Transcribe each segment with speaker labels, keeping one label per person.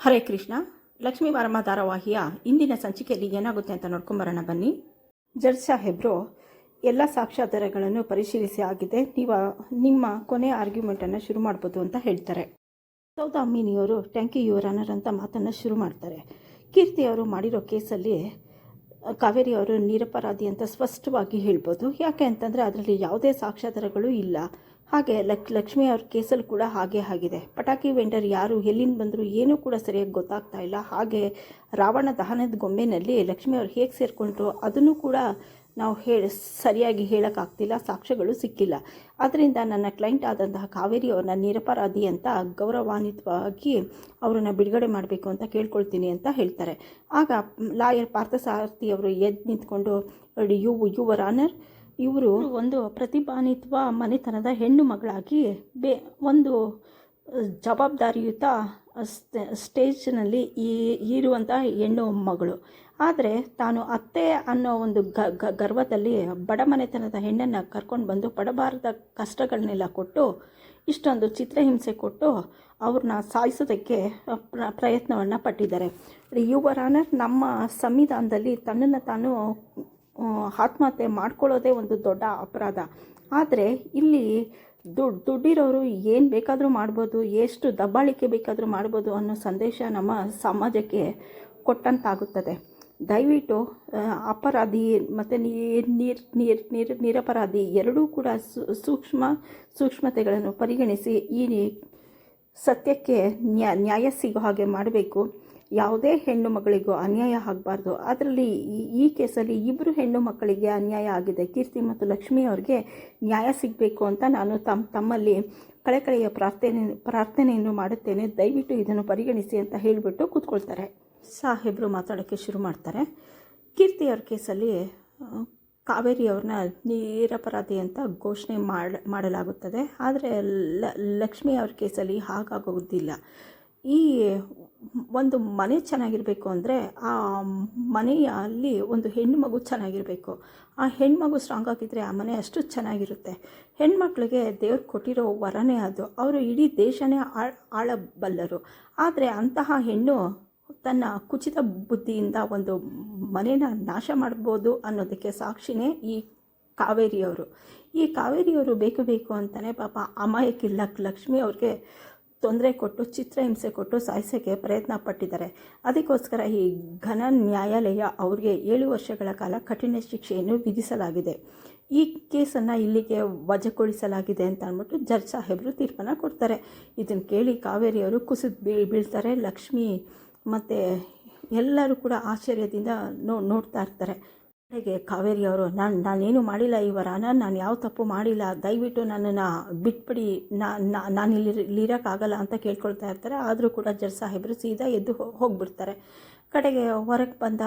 Speaker 1: ಹರೇ ಕೃಷ್ಣ, ಲಕ್ಷ್ಮೀ ವಾರಮ್ಮ ಧಾರಾವಾಹಿಯ ಇಂದಿನ ಸಂಚಿಕೆಯಲ್ಲಿ ಏನಾಗುತ್ತೆ ಅಂತ ನೋಡ್ಕೊಂಬರೋಣ ಬನ್ನಿ. ಜಡ್ ಸಾಹೇಬ್ರು ಎಲ್ಲ ಸಾಕ್ಷ್ಯಾಧಾರಗಳನ್ನು ಪರಿಶೀಲಿಸಿ ಆಗಿದೆ. ನೀವು, ನಿಮ್ಮ ಕೊನೆ ಆರ್ಗ್ಯುಮೆಂಟನ್ನು ಶುರು ಮಾಡ್ಬೋದು ಅಂತ ಹೇಳ್ತಾರೆ. ಸೌದಾಮಿನಿಯವರು ಟ್ಯಾಂಕಿ ಯುವರ್ ಆನರ್ ಅಂತ ಮಾತನ್ನು ಶುರು ಮಾಡ್ತಾರೆ. ಕೀರ್ತಿ ಅವರು ಮಾಡಿರೋ ಕೇಸಲ್ಲಿ, ಕಾವೇರಿ ಅವರು ನಿರಪರಾಧಿ ಅಂತ ಸ್ಪಷ್ಟವಾಗಿ ಹೇಳ್ಬೋದು. ಯಾಕೆ ಅಂತಂದರೆ ಅದರಲ್ಲಿ ಯಾವುದೇ ಸಾಕ್ಷ್ಯಾಧಾರಗಳು ಇಲ್ಲ. ಹಾಗೆ ಲಕ್ ಲಕ್ಷ್ಮಿ ಅವ್ರ ಕೇಸಲ್ಲಿ ಕೂಡ ಹಾಗೆ ಆಗಿದೆ. ಪಟಾಕಿ ವೆಂಡರ್ ಯಾರು, ಎಲ್ಲಿಂದ ಬಂದರು ಏನೂ ಕೂಡ ಸರಿಯಾಗಿ ಗೊತ್ತಾಗ್ತಾ ಇಲ್ಲ. ಹಾಗೆ ರಾವಣ ದಹನದ ಗೊಂಬೆನಲ್ಲಿ ಲಕ್ಷ್ಮಿ ಅವ್ರು ಹೇಗೆ ಸೇರಿಕೊಂಡ್ರು ಅದನ್ನು ಕೂಡ ನಾವು ಹೇಳಿ ಸರಿಯಾಗಿ ಹೇಳೋಕ್ಕಾಗ್ತಿಲ್ಲ, ಸಾಕ್ಷ್ಯಗಳು ಸಿಕ್ಕಿಲ್ಲ. ಅದರಿಂದ ನನ್ನ ಕ್ಲೈಂಟ್ ಆದಂತಹ ಕಾವೇರಿ ಅವ್ರನ್ನ ನಿರಪರಾಧಿ ಅಂತ ಗೌರವಾನ್ವಿತವಾಗಿ ಅವರನ್ನು ಬಿಡುಗಡೆ ಮಾಡಬೇಕು ಅಂತ ಕೇಳ್ಕೊಳ್ತೀನಿ ಅಂತ ಹೇಳ್ತಾರೆ. ಆಗ ಲಾಯರ್ ಪಾರ್ಥಸಾರಥಿ ಅವರು ಎದ್ದು ನಿಂತ್ಕೊಂಡು ಯು ಯುವರ್ ಆನರ್ ಇವರು ಒಂದು ಪ್ರತಿಭಾನಿತ್ವ ಮನೆತನದ ಹೆಣ್ಣು ಮಗಳಾಗಿ ಬೇ, ಒಂದು ಜವಾಬ್ದಾರಿಯುತ ಸ್ಟ- ಸ್ಟೇಜ್ನಲ್ಲಿ ಈ ಇರುವಂಥ ಹೆಣ್ಣು ಮಗಳು. ಆದರೆ ತಾನು ಅತ್ತೆ ಅನ್ನೋ ಒಂದು ಗರ್ವದಲ್ಲಿ ಬಡ ಮನೆತನದ ಹೆಣ್ಣನ್ನು ಕರ್ಕೊಂಡು ಬಂದು ಪಡಬಾರದ ಕಷ್ಟಗಳನ್ನೆಲ್ಲ ಕೊಟ್ಟು, ಇಷ್ಟೊಂದು ಚಿತ್ರಹಿಂಸೆ ಕೊಟ್ಟು ಅವ್ರನ್ನ ಸಾಯಿಸೋದಕ್ಕೆ ಪ್ರ, ಪ್ರಯತ್ನವನ್ನು ಪಟ್ಟಿದ್ದಾರೆ. ಯುವರ್ ಆನರ್ ನಮ್ಮ ಸಂವಿಧಾನದಲ್ಲಿ ತನ್ನನ್ನು ತಾನು ಆತ್ಮಹತ್ಯೆ ಮಾಡ್ಕೊಳ್ಳೋದೇ ಒಂದು ದೊಡ್ಡ ಅಪರಾಧ. ಆದರೆ ಇಲ್ಲಿ ದುಡ್ಡು ದುಡ್ಡಿರೋರು ಏನು ಬೇಕಾದರೂ ಮಾಡ್ಬೋದು, ಎಷ್ಟು ದಬ್ಬಾಳಿಕೆ ಬೇಕಾದರೂ ಮಾಡ್ಬೋದು ಅನ್ನೋ ಸಂದೇಶ ನಮ್ಮ ಸಮಾಜಕ್ಕೆ ಕೊಟ್ಟಂತಾಗುತ್ತದೆ. ದಯವಿಟ್ಟು ಅಪರಾಧಿ ಮತ್ತು ನೀರ್ ನೀರ್ ನೀರ್ ನೀರ್, ನಿರಪರಾಧಿ ಎರಡೂ ಕೂಡ ಸೂಕ್ಷ್ಮ ಸೂಕ್ಷ್ಮತೆಗಳನ್ನು ಪರಿಗಣಿಸಿ ಈ ಸತ್ಯಕ್ಕೆ ನ್ಯಾ, ನ್ಯಾಯ ಸಿಗೋ ಹಾಗೆ ಮಾಡಬೇಕು. ಯಾವುದೇ ಹೆಣ್ಣು ಮಗಳಿಗೂ ಅನ್ಯಾಯ ಆಗಬಾರ್ದು. ಅದರಲ್ಲಿ ಈ- ಕೇಸಲ್ಲಿ ಇಬ್ಬರು ಹೆಣ್ಣು ಮಕ್ಕಳಿಗೆ ಅನ್ಯಾಯ ಆಗಿದೆ. ಕೀರ್ತಿ ಮತ್ತು ಲಕ್ಷ್ಮಿ ಅವ್ರಿಗೆ ನ್ಯಾಯ ಸಿಗಬೇಕು ಅಂತ ನಾನು ತಮ್ಮ ತಮ್ಮಲ್ಲಿ ಕಳೆಕಳೆಯ ಪ್ರಾರ್ಥನೆ, ಪ್ರಾರ್ಥನೆಯನ್ನು ಮಾಡುತ್ತೇನೆ. ದಯವಿಟ್ಟು ಇದನ್ನು ಪರಿಗಣಿಸಿ ಅಂತ ಹೇಳಿಬಿಟ್ಟು ಕೂತ್ಕೊಳ್ತಾರೆ. ಸಾಹೇಬರು ಮಾತಾಡೋಕ್ಕೆ ಶುರು ಮಾಡ್ತಾರೆ. ಕೀರ್ತಿ ಅವ್ರ ಕೇಸಲ್ಲಿ ಕಾವೇರಿಯವ್ರನ್ನ ಕಾವೇರಿ ಅವ್ರನ್ನ ನಿರಪರಾಧಿ ಅಂತ ಘೋಷಣೆ ಮಾಡ, ಮಾಡಲಾಗುತ್ತದೆ. ಆದರೆ ಲಕ್ಷ್ಮಿ ಅವ್ರ ಕೇಸಲ್ಲಿ ಹಾಗಾಗೋದಿಲ್ಲ. ಈ ಒಂದು ಮನೆ ಚೆನ್ನಾಗಿರಬೇಕು ಅಂದರೆ ಆ ಮನೆಯಲ್ಲಿ ಒಂದು ಹೆಣ್ಣು ಮಗು ಚೆನ್ನಾಗಿರಬೇಕು. ಆ ಹೆಣ್ಮಗು ಸ್ಟ್ರಾಂಗ್ ಆಗಿದ್ದರೆ ಆ ಮನೆ ಅಷ್ಟು ಚೆನ್ನಾಗಿರುತ್ತೆ. ಹೆಣ್ಮಕ್ಳಿಗೆ ದೇವ್ರು ಕೊಟ್ಟಿರೋ ವರನೇ ಅದು. ಅವರು ಇಡೀ ದೇಶನೇ ಆಳಬಲ್ಲರು. ಆದರೆ ಅಂತಹ ಹೆಣ್ಣು ತನ್ನ ಕುಚಿತ ಬುದ್ಧಿಯಿಂದ ಒಂದು ಮನೇನ ನಾಶ ಮಾಡ್ಬೋದು ಅನ್ನೋದಕ್ಕೆ ಸಾಕ್ಷಿನೇ ಈ ಕಾವೇರಿಯವರು. ಈ ಕಾವೇರಿಯವರು ಬೇಕು ಬೇಕು ಅಂತಲೇ ಪಾಪ ಅಮಾಯಕ್ಕಿಲ್ಲ ಲಕ್ಷ್ಮಿ ಅವ್ರಿಗೆ ತೊಂದರೆ ಕೊಟ್ಟು, ಚಿತ್ರಹಿಂಸೆ ಕೊಟ್ಟು ಸಾಯಿಸೋಕ್ಕೆ ಪ್ರಯತ್ನ ಪಟ್ಟಿದ್ದಾರೆ. ಅದಕ್ಕೋಸ್ಕರ ಈ ಘನ ನ್ಯಾಯಾಲಯ ಅವ್ರಿಗೆ ಏಳು ವರ್ಷಗಳ ಕಾಲ ಕಠಿಣ ಶಿಕ್ಷೆಯನ್ನು ವಿಧಿಸಲಾಗಿದೆ. ಈ ಕೇಸನ್ನು ಇಲ್ಲಿಗೆ ವಜಗೊಳಿಸಲಾಗಿದೆ ಅಂತ ಅಂದ್ಬಿಟ್ಟು ಜಡ್ಜ್ ಸಾಹೇಬರು ತೀರ್ಪನ್ನು ಕೊಡ್ತಾರೆ. ಇದನ್ನು ಕೇಳಿ ಕಾವೇರಿಯವರು ಕುಸಿದು ಬೀಳ್, ಬೀಳ್ತಾರೆ. ಲಕ್ಷ್ಮಿ ಮತ್ತು ಎಲ್ಲರೂ ಕೂಡ ಆಶ್ಚರ್ಯದಿಂದ ನೋ, ನೋಡ್ತಾ ಇರ್ತಾರೆ. ಕಡೆಗೆ ಕಾವೇರಿ ಅವರು, ನಾನು, ನಾನೇನು ಮಾಡಿಲ್ಲ ಈ ನಾನು ನಾನು ಯಾವ ತಪ್ಪು ಮಾಡಿಲ್ಲ, ದಯವಿಟ್ಟು ನನ್ನನ್ನು ಬಿಟ್ಬಿಡಿ ನಾನು ಇಲ್ಲಿ ಇಲ್ಲಿರೋಕ್ಕಾಗಲ್ಲ ಅಂತ ಕೇಳ್ಕೊಳ್ತಾ ಇರ್ತಾರೆ. ಆದರೂ ಕೂಡ ಜರ್ ಸಾಹೇಬರು ಸೀದಾ ಎದ್ದು ಹೋಗ್ಬಿಡ್ತಾರೆ. ಕಡೆಗೆ ಹೊರಗೆ ಬಂದ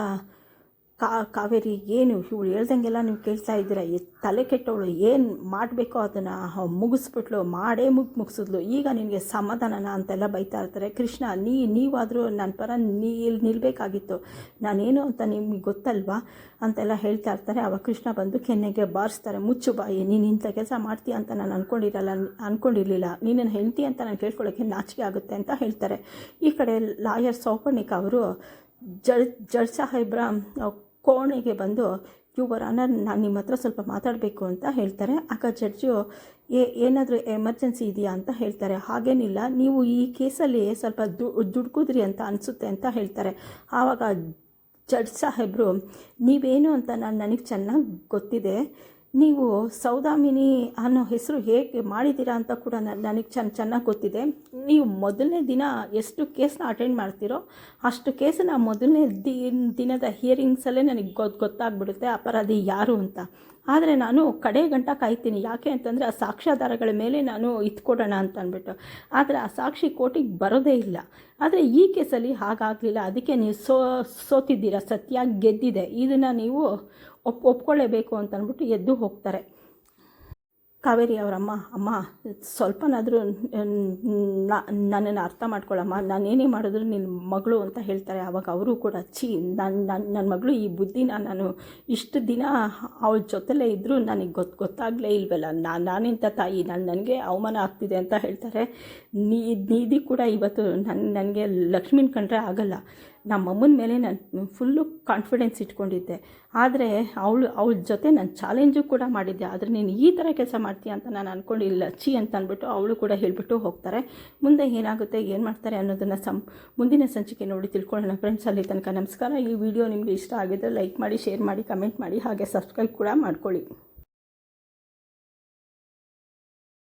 Speaker 1: ಕಾ, ಕಾವೇರಿ ಏನು ಇವಳು ಹೇಳ್ದಂಗೆಲ್ಲ ನೀವು ಕೇಳ್ತಾ ಇದ್ದೀರ? ತಲೆ ಕೆಟ್ಟವಳು ಏನು ಮಾಡಬೇಕೋ ಅದನ್ನು ಮುಗಿಸ್ಬಿಟ್ಲು, ಮಾಡೇ ಮುಗಿ, ಮುಗಿಸಿದ್ಲು. ಈಗ ನಿನಗೆ ಸಮಾಧಾನನ ಅಂತೆಲ್ಲ ಬೈತಾ ಇರ್ತಾರೆ. ಕೃಷ್ಣ, ನೀ, ನೀವಾದರೂ ನನ್ನ ಪರ ನೀ ಇಲ್ಲಿ ನಿಲ್ಲಬೇಕಾಗಿತ್ತು ನಾನೇನು ಅಂತ ನಿಮಗೆ ಗೊತ್ತಲ್ವಾ? ಅಂತೆಲ್ಲ ಹೇಳ್ತಾ ಇರ್ತಾರೆ. ಅವಾಗ ಕೃಷ್ಣ ಬಂದು ಕೆನ್ನೆಗೆ ಬಾರಿಸ್ತಾರೆ. ಮುಚ್ಚು ಬಾಯಿ, ನೀನು ಇಂಥ ಕೆಲಸ ಮಾಡ್ತೀಯ ಅಂತ ನಾನು ಅಂದ್ಕೊಂಡಿರಲ್ಲ ಅಂದ್ಕೊಂಡಿರಲಿಲ್ಲ ನೀನನ್ನು ಹೆಂಡ್ತಿ ಅಂತ ನಾನು ಕೇಳ್ಕೊಳ್ಳೋಕ್ಕೆ ನಾಚಿಕೆ ಆಗುತ್ತೆ ಅಂತ ಹೇಳ್ತಾರೆ. ಈ ಕಡೆ ಲಾಯರ್ ಸೌಪರ್ಣಿಕ ಅವರು, ಜಡ್ ಜಡ್ ಸಾಹೇಬ್ರ ಕೋಣೆಗೆ ಬಂದು, ಯುವರ್ ಆನರ್, ನಾನು ನಿಮ್ಮ ಹತ್ರ ಸ್ವಲ್ಪ ಮಾತಾಡಬೇಕು ಅಂತ ಹೇಳ್ತಾರೆ. ಆಗ ಜಡ್ಜು ಏ, ಏನಾದರೂ ಎಮರ್ಜೆನ್ಸಿ ಇದೆಯಾ? ಅಂತ ಹೇಳ್ತಾರೆ. ಹಾಗೇನಿಲ್ಲ, ನೀವು ಈ ಕೇಸಲ್ಲಿ ಸ್ವಲ್ಪ ದುಡ್ಕುದ್ರಿ ಅಂತ ಅನಿಸುತ್ತೆ ಅಂತ ಹೇಳ್ತಾರೆ. ಆವಾಗ ಜಡ್ಜ್ ಸಾಹೇಬರು, ನೀವೇನು ಅಂತ ನಾನು ನನಗೆ ಚೆನ್ನಾಗಿ ಗೊತ್ತಿದೆ. ನೀವು ಸೌದಾಮಿನಿ ಅನ್ನೋ ಹೆಸರು ಹೇಗೆ ಮಾಡಿದ್ದೀರಾ ಅಂತ ಕೂಡ ನನಗೆ ಚೆನ್ನ ಚೆನ್ನಾಗಿ ಗೊತ್ತಿದೆ. ನೀವು ಮೊದಲನೇ ದಿನ ಎಷ್ಟು ಕೇಸನ್ನ ಅಟೆಂಡ್ ಮಾಡ್ತೀರೋ ಅಷ್ಟು ಕೇಸನ್ನ ಮೊದಲನೇ ದಿನ ದಿನದ ಹಿಯರಿಂಗ್ಸಲ್ಲೇ ನನಗೆ ಗೊತ್ತು ಗೊತ್ತಾಗ್ಬಿಡುತ್ತೆ ಅಪರಾಧಿ ಯಾರು ಅಂತ. ಆದರೆ ನಾನು ಕಡೆ ಗಂಟ ಕಾಯ್ತೀನಿ. ಯಾಕೆ ಅಂತಂದರೆ ಆ ಸಾಕ್ಷ್ಯಾಧಾರಗಳ ಮೇಲೆ ನಾನು ಇತ್ಕೊಡೋಣ ಅಂತ ಅಂದ್ಬಿಟ್ಟು. ಆದರೆ ಆ ಸಾಕ್ಷಿ ಕೋರ್ಟಿಗೆ ಬರೋದೇ ಇಲ್ಲ. ಆದರೆ ಈ ಕೇಸಲ್ಲಿ ಹಾಗಾಗಲಿಲ್ಲ. ಅದಕ್ಕೆ ನೀವು ಸೋ, ಸೋತಿದ್ದೀರಾ? ಸತ್ಯ ಗೆದ್ದಿದೆ. ಇದನ್ನು ನೀವು ಒಪ್, ಒಪ್ಕೊಳ್ಳೇಬೇಕು ಅಂತ ಅಂದ್ಬಿಟ್ಟು ಎದ್ದು ಹೋಗ್ತಾರೆ. ಕಾವೇರಿ ಅವರಮ್ಮ, ಅಮ್ಮ, ಸ್ವಲ್ಪನಾದರೂ ನನ್ನನ್ನು ಅರ್ಥ ಮಾಡ್ಕೊಳ್ಳಮ್ಮ ನಾನೇನೇ ಮಾಡಿದ್ರು ನಿನ್ನ ಮಗಳು ಅಂತ ಹೇಳ್ತಾರೆ. ಆವಾಗ ಅವರು ಕೂಡ, ಛೀ ನನ್ನ ನನ್ನ ಮಗಳು ಈ ಬುದ್ಧಿನ ನಾನು ಇಷ್ಟು ದಿನ ಅವಳ ಜೊತೆಲೇ ಇದ್ದರೂ ನನಗೆ ಗೊತ್ತು ಗೊತ್ತಾಗಲೇ ಇಲ್ವಲ್ಲ. ನಾನು ನಾನಿಂಥ ತಾಯಿ, ನಾನು, ನನಗೆ ಅವಮಾನ ಆಗ್ತಿದೆ ಅಂತ ಹೇಳ್ತಾರೆ. ನೀ, ನೀದಿ ಕೂಡ ಇವತ್ತು ನನ್ನ ನನಗೆ ಲಕ್ಷ್ಮೀನ ಕಂಡ್ರೆ ಆಗಲ್ಲ. ನಮ್ಮ ಅಮ್ಮನ ಮೇಲೆ ನಾನು ಫುಲ್ಲು ಕಾನ್ಫಿಡೆನ್ಸ್ ಇಟ್ಕೊಂಡಿದ್ದೆ. ಆದರೆ ಅವಳು, ಅವಳ ಜೊತೆ ನಾನು ಚಾಲೆಂಜು ಕೂಡ ಮಾಡಿದ್ದೆ. ಆದರೆ ನೀನು ಈ ಥರ ಕೆಲಸ ಮಾಡ್ತೀಯ ಅಂತ ನಾನು ಅಂದ್ಕೊಂಡಿಲ್ಲ ಛೀ ಅಂತ ಅಂದ್ಬಿಟ್ಟು ಅವಳು ಕೂಡ ಹೇಳಿಬಿಟ್ಟು ಹೋಗ್ತಾರೆ. ಮುಂದೆ ಏನಾಗುತ್ತೆ, ಏನು ಮಾಡ್ತಾರೆ ಅನ್ನೋದನ್ನು ಸಂ, ಮುಂದಿನ ಸಂಚಿಕೆ ನೋಡಿ ತಿಳ್ಕೊಳ್ಳೋಣ ಫ್ರೆಂಡ್ಸ್ ಅಲ್ಲಿ ತನಕ ನಮಸ್ಕಾರ. ಈ ವಿಡಿಯೋ ನಿಮಗೆ ಇಷ್ಟ ಆಗಿದ್ದರೆ ಲೈಕ್ ಮಾಡಿ ಶೇರ್ ಮಾಡಿ ಕಮೆಂಟ್ ಮಾಡಿ, ಹಾಗೆ ಸಬ್ಸ್ಕ್ರೈಬ್ ಕೂಡ ಮಾಡ್ಕೊಳ್ಳಿ.